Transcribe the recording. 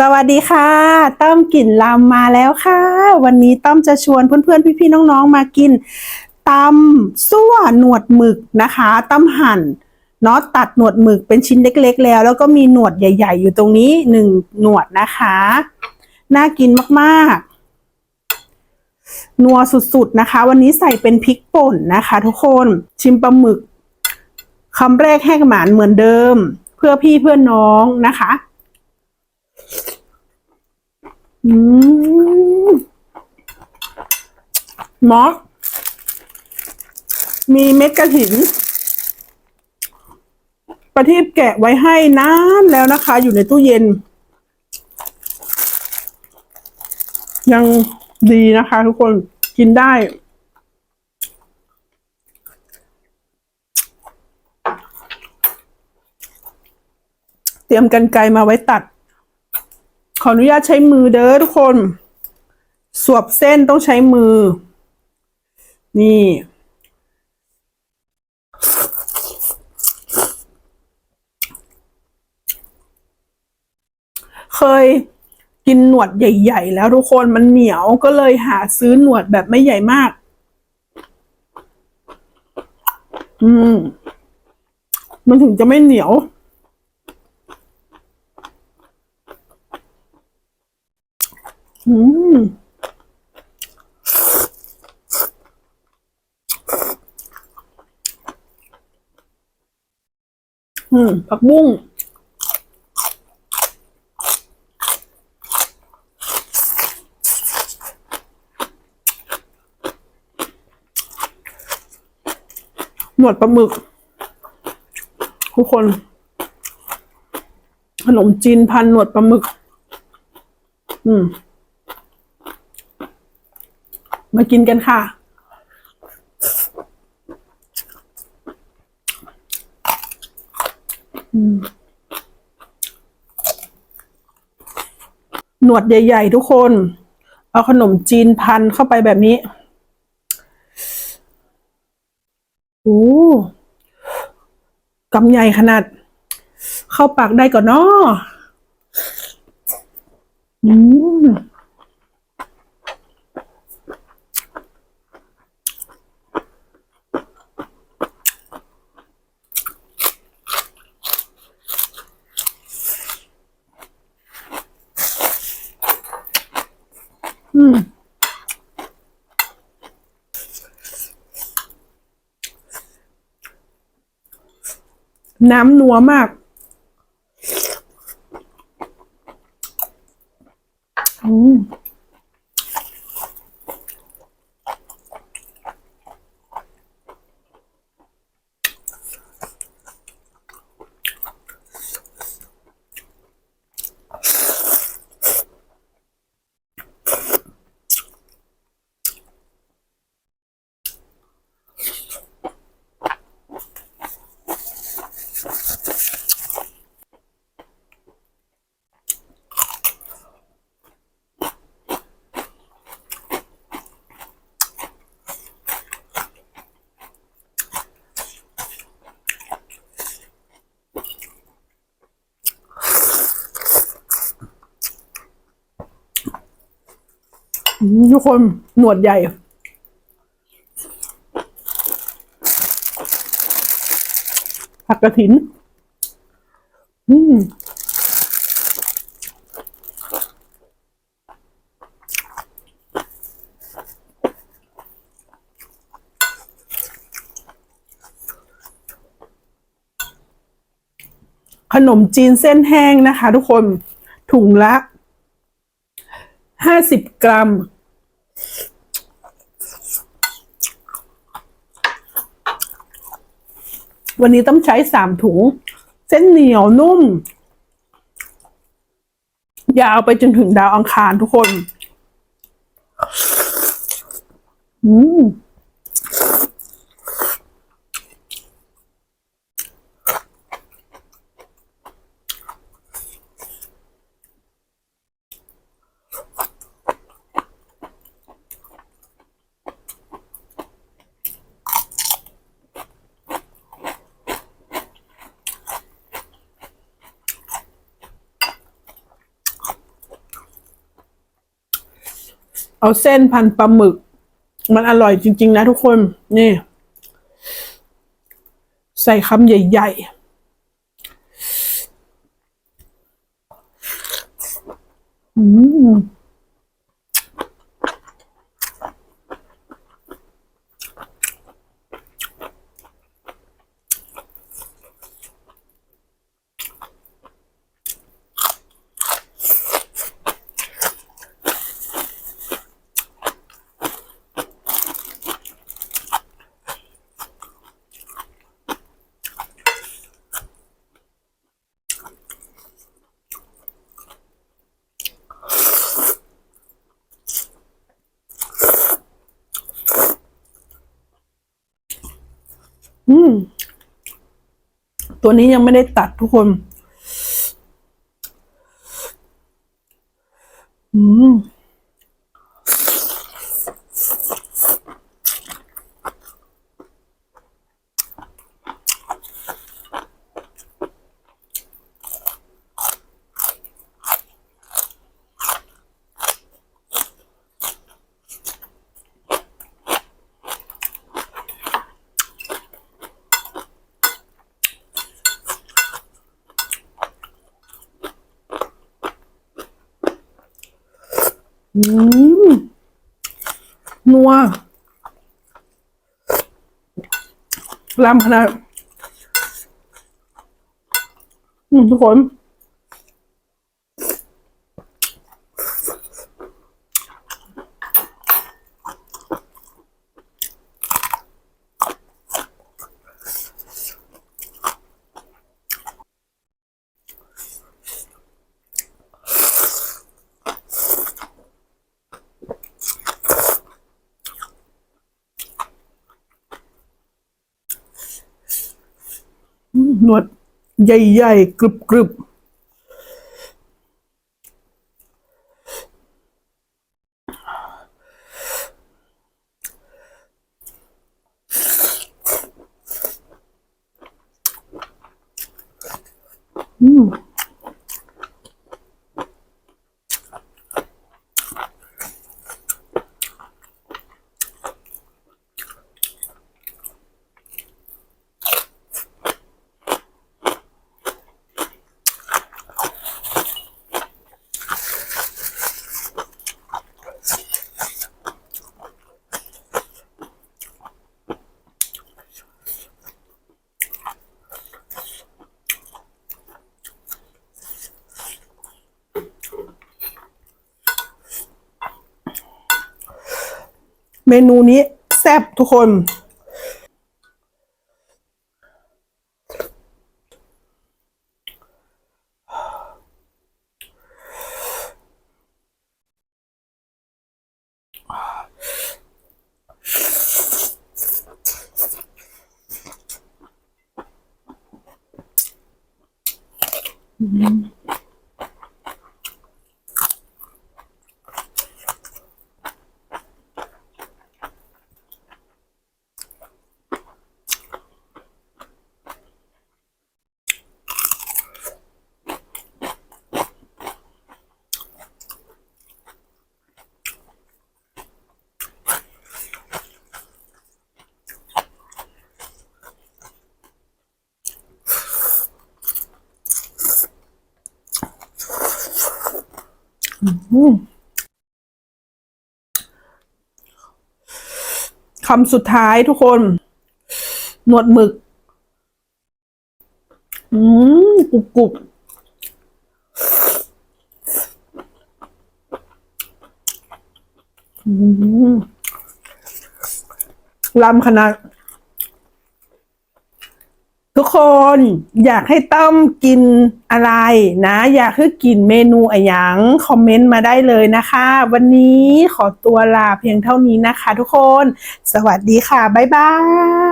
สวัสดีค่ะต้อมกลิ่นลำมาแล้วค่ะ วันนี้ต้อมจะชวนเพื่อนๆ พี่ๆ น้องๆ มากินตำซั่วหนวดหมึกนะคะต้มหั่นเนาะตัดหนวดหมึกเป็นชิ้นเล็ก ๆ แล้ว แล้วก็มีหนวดใหญ่ ๆ อยู่ตรงนี้หนึ่งหนวดนะคะ น่ากินมากๆ นัวสุดๆนะคะ วันนี้ใส่เป็นพริกป่นนะคะ ทุกคนชิมปลาหมึกคำแรกให้กระหมานเหมือนเดิม เพื่อพี่เพื่อนน้องนะคะ อืมมอสมีเม็ดกระถิน ประทีปแกะไว้ให้นานแล้วนะคะ อยู่ในตู้เย็น ยังดีนะคะทุกคนกินได้ เตรียมกันไกรมาไว้ตัด ขออนุญาตใช้มือเด้อทุกคน สวบเส้นต้องใช้มือ นี่ เคยกินหนวดใหญ่ ๆ แล้วทุกคนมันเหนียวก็เลยหาซื้อหนวดแบบไม่ใหญ่มาก อืม มันถึงจะไม่เหนียว อืมอืมผักบุ้งหนวดปลาหมึก ทุกคน ขนมจีนพันหนวดปลาหมึก อืม มากินกันค่ะ หนวดใหญ่ ๆ ทุกคน เอาขนมจีนพันเข้าไปแบบนี้โอ้กำใหญ่ขนาด เข้าปากได้ก่อนเนาะอืม น้ำนัวมาก อืม ทุกคนหนวดใหญ่ ผักกระถิน อืมขนมจีนเส้นแห้งนะคะทุกคนถุงละห้าสิบกรัม วันนี้ต้องใช้สามถุง เส้นเหนียวนุ่ม ยาวไปจนถึงดาวอังคารทุกคน อืม เอาเส้นพันปลาหมึก มันอร่อยจริง ๆ นะทุกคน นี่ ใส่คำใหญ่ๆอืมอืม ตัวนี้ยังไม่ได้ตัดทุกคน อืม อืมนัวลำขนาดทุกคน หนวดใหญ่ๆกรึบๆอืม เมนูนี้แซ่บทุกคน อืม คำสุดท้ายทุกคน หนวดหมึก อืมกรุบกรุบอืมลำขนาด ทุกคนอยากให้ต้อมกินอะไรนะ อยากให้กินเมนูอะไรอย่างคอมเมนต์มาได้เลยนะคะ วันนี้ขอตัวลาเพียงเท่านี้นะคะ ทุกคน สวัสดีค่ะ บ๊ายบาย